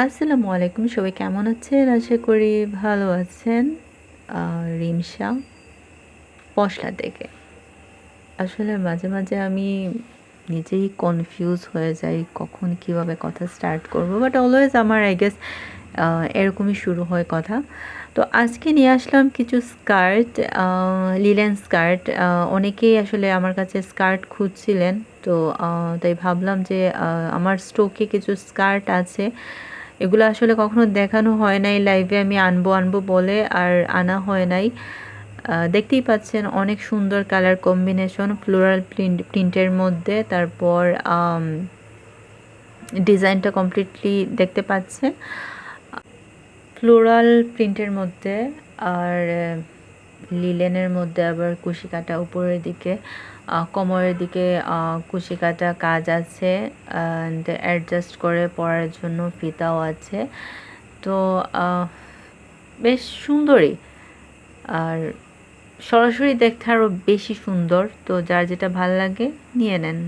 আসসালামু আলাইকুম, সবাই কেমন আছেন? আশা করি ভালো আছেন। রিমসা পশলা থেকে আসলে মাঝে মাঝে আমি নিজেই কনফিউজ হয়ে যাই, কখন কীভাবে কথা স্টার্ট করব। বাট অলওয়েজ আমার আই গেস এরকমই শুরু হয় কথা। তো আজকে নিয়ে আসলাম কিছু স্কার্ট লিলেন স্কার্ট অনেকেই আসলে আমার কাছে স্কার্ট খুঁজছিলেন। তো তাই ভাবলাম যে আমার স্টোকে কিছু স্কার্ট আছে। এগুলো আসলে কখনো দেখানো হয় নাই লাইভে আমি আনব আনব বলে আর আনা হয় নাই। দেখতেই পাচ্ছেন অনেক সুন্দর কালার কম্বিনেশন ফ্লোরাল প্রিন্ট প্রিন্টের মধ্যে। তারপর ডিজাইনটা কমপ্লিটলি দেখতে পাচ্ছেন। ফ্লোরাল প্রিন্টের মধ্যে আর লিলেনের মধ্যে আবার কুশি কাটা উপরের দিকে কোমরের দিকে কুশি কাটা কাজ আছে অ্যাডজাস্ট করে পরার জন্য ফিতাও আছে। তো বেশ সুন্দরই। আর সরাসরি দেখতে আরও বেশি সুন্দর। তো যার যেটা ভালো লাগে নিয়ে নেন।